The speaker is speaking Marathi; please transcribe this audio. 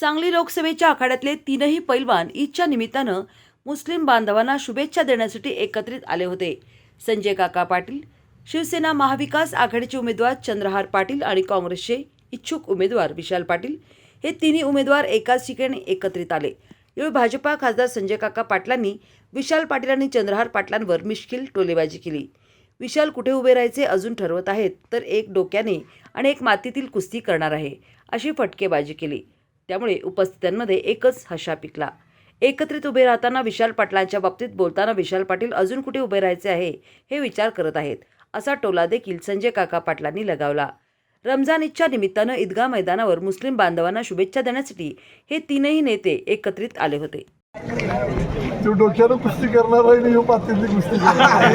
सांगली लोकसभेच्या आखाड्यातले तीनही पैलवान ईदच्या निमित्तानं मुस्लिम बांधवांना शुभेच्छा देण्यासाठी एकत्रित आले होते. संजय काका पाटील शिवसेना महाविकास आघाडीचे उमेदवार चंद्रहार पाटील आणि काँग्रेसचे इच्छुक उमेदवार विशाल पाटील हे तिन्ही उमेदवार एकाच ठिकाणी एकत्रित आले. यावेळी भाजपा खासदार संजय काका पाटलांनी विशाल पाटील आणि चंद्रहार पाटलांवर मिश्किल टोलेबाजी केली. विशाल कुठे उभे राहायचे अजून ठरवत आहेत तर एक डोक्याने आणि एक मातीतील कुस्ती करणार आहे अशी फटकेबाजी केली. त्यामुळे उपस्थितांमध्ये एकच हशा पिकला. एकत्रित उभे राहताना विशाल पाटलांच्या बाबतीत बोलताना विशाल पाटील अजून कुठे उभे राहायचे आहे हे विचार करत आहेत असा टोला देखील संजय काका पाटलांनी लगावला. रमजान ईदच्या निमित्तानं ईदगाह मैदानावर मुस्लिम बांधवांना शुभेच्छा देण्यासाठी हे तीनही नेते एकत्रित आले होते. डोक्यानं कुस्ती करणार आहे आणि ह्यो पातीतली कुस्ती करणार आहे.